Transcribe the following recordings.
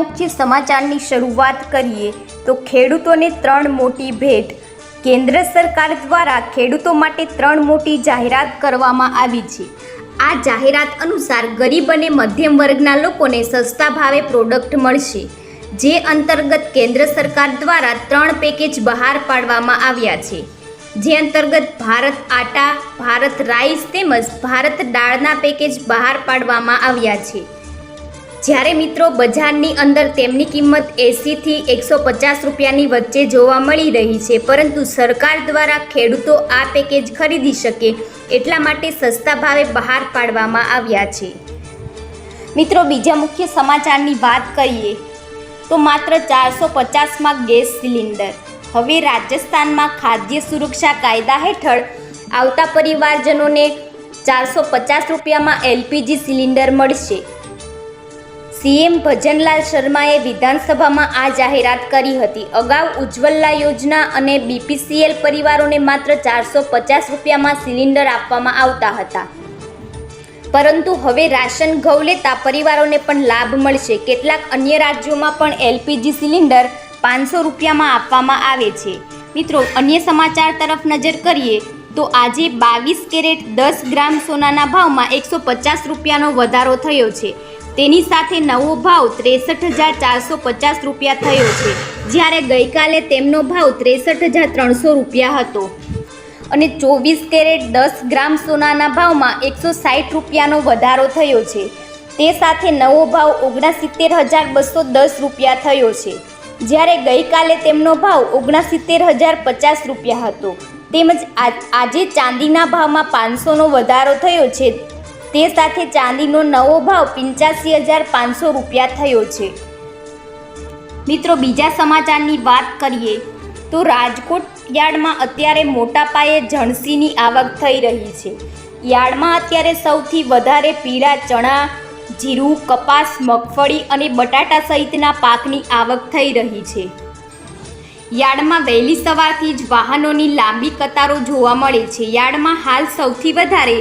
મુખ્ય સમાચારની શરૂઆત કરીએ તો ખેડૂતોને ત્રણ મોટી ભેટ. કેન્દ્ર સરકાર દ્વારા ખેડૂતો માટે ત્રણ મોટી જાહેરાત કરવામાં આવી છે. આ જાહેરાત અનુસાર ગરીબ અને મધ્યમ વર્ગના લોકોને સસ્તા ભાવે પ્રોડક્ટ મળશે, જે અંતર્ગત કેન્દ્ર સરકાર દ્વારા ત્રણ પેકેજ બહાર પાડવામાં આવ્યા છે. જે અંતર્ગત ભારત આટા, ભારત રાઈસ તેમજ ભારત દાળના પેકેજ બહાર પાડવામાં આવ્યા છે. જ્યારે મિત્રો બજારની અંદર તેમની કિંમત એંસીથી એકસો પચાસ રૂપિયાની વચ્ચે જોવા મળી રહી છે, પરંતુ સરકાર દ્વારા ખેડૂતો આ પેકેજ ખરીદી શકે એટલા માટે સસ્તા ભાવે બહાર પાડવામાં આવ્યા છે. મિત્રો, બીજા મુખ્ય સમાચારની વાત કરીએ તો માત્ર ચારસો પચાસમાં ગેસ સિલિન્ડર. હવે રાજસ્થાનમાં ખાદ્ય સુરક્ષા કાયદા હેઠળ આવતા પરિવારજનોને ચારસો પચાસ રૂપિયામાં એલપીજી સિલિન્ડર મળશે. સીએમ ભજનલાલ શર્માએ વિધાનસભામાં આ જાહેરાત કરી હતી. અગાઉ ઉજ્જવલા યોજના અને બીપીસીએલ પરિવારોને માત્ર ચારસો પચાસ રૂપિયામાં સિલિન્ડર આપવામાં આવતા હતા. પરંતુ હવે રાશન ઘઉં લેતા પરિવારોને પણ લાભ મળશે. કેટલાક અન્ય રાજ્યોમાં પણ એલપીજી સિલિન્ડર પાંચસો રૂપિયામાં આપવામાં આવે છે. મિત્રો, અન્ય સમાચાર તરફ નજર કરીએ, તો આજે બાવીસ કેરેટ દસ ગ્રામ સોનાના ભાવમાં એકસો પચાસ રૂપિયાનો વધારો થયો છે. તેની સાથે નવો ભાવ ત્રેસઠ હજાર ચારસો પચાસ રૂપિયા થયો છે. જ્યારે ગઈકાલે તેમનો ભાવ ત્રેસઠ હજાર ત્રણસો રૂપિયા હતો. અને ચોવીસ કેરેટ દસ ગ્રામ સોનાના ભાવમાં એકસો સાઠ રૂપિયાનો વધારો થયો છે. તે સાથે નવો ભાવ ઓગણસિત્તેર હજાર બસો દસ રૂપિયા થયો છે. જ્યારે ગઈકાલે તેમનો ભાવ ઓગણસિત્તેર હજાર પચાસ રૂપિયા હતો. તેમજ આજે ચાંદીના ભાવમાં પાંચસોનો વધારો થયો છે. તે સાથે ચાંદીનો નવો ભાવ પંચ્યાસી હજાર પાંચસો રૂપિયા થયો છે. મિત્રો, બીજા સમાચારની વાત કરીએ તો રાજકોટ યાર્ડમાં અત્યારે મોટા પાયે જણસીની આવક થઈ રહી છે. યાર્ડમાં અત્યારે સૌથી વધારે પીળા ચણા, જીરું, કપાસ, મગફળી અને બટાટા સહિતના પાકની આવક થઈ રહી છે. યાર્ડમાં વહેલી સવારથી જ વાહનોની લાંબી કતારો જોવા મળે છે. યાર્ડમાં હાલ સૌથી વધારે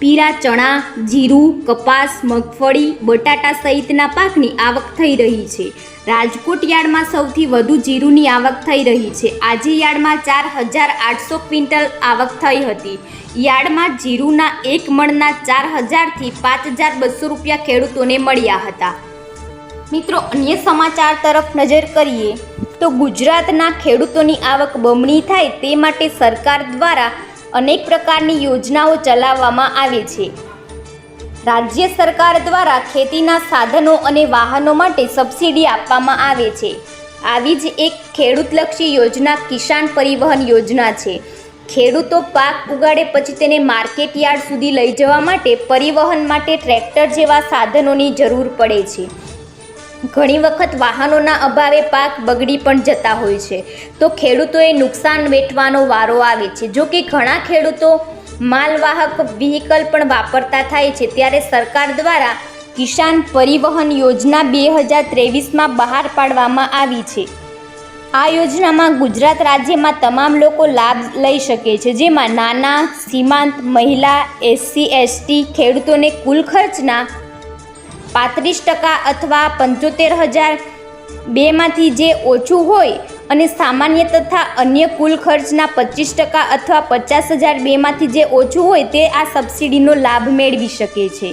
પીળા ચણા, જીરું, કપાસ, મગફળી, બટાટા સહિતના પાકની આવક થઈ રહી છે. રાજકોટ યાર્ડમાં સૌથી વધુ જીરુંની આવક થઈ રહી છે. આજે યાર્ડમાં ચાર હજાર આઠસો ક્વિન્ટલ આવક થઈ હતી. યાર્ડમાં જીરુંના એક મણના ચાર હજારથી પાંચ હજાર બસો રૂપિયા ખેડૂતોને મળ્યા હતા. મિત્રો, અન્ય સમાચાર તરફ નજર કરીએ તો ગુજરાતના ખેડૂતોની આવક બમણી થાય તે માટે સરકાર દ્વારા અનેક પ્રકારની યોજનાઓ ચલાવવામાં આવે છે. રાજ્ય સરકાર દ્વારા ખેતીના સાધનો અને વાહનો માટે સબસિડી આપવામાં આવે છે. આવી જ એક ખેડૂતલક્ષી યોજના કિસાન પરિવહન યોજના છે. ખેડૂતો પાક ઉગાડે પછી તેને માર્કેટ યાર્ડ સુધી લઈ જવા માટે પરિવહન માટે ટ્રેક્ટર જેવા સાધનોની જરૂર પડે છે. ઘણી વખત વાહનોના અભાવે પાક બગડી પણ જતા હોય છે. તો ખેડૂતોએ નુકસાન વેઠવાનો વારો આવે છે. જો કે ઘણા ખેડૂતો માલવાહક વ્હીકલ પણ વાપરતા થાય છે. ત્યારે સરકાર દ્વારા કિસાન પરિવહન યોજના બે હજાર ત્રેવીસમાં બહાર પાડવામાં આવી છે. આ યોજનામાં ગુજરાત રાજ્યમાં તમામ લોકો લાભ લઈ શકે છે. જેમાં નાના, સીમાંત, મહિલા, એસસી, એસટી ખેડૂતોને કુલ ખર્ચના પાંત્રીસ ટકા અથવા પંચોતેર હજાર બેમાંથી જે ઓછું હોય અને સામાન્ય તથા અન્ય કુલ ખર્ચના પચીસ ટકા અથવા પચાસ હજાર બેમાંથી જે ઓછું હોય તે આ સબસિડીનો લાભ મેળવી શકે છે.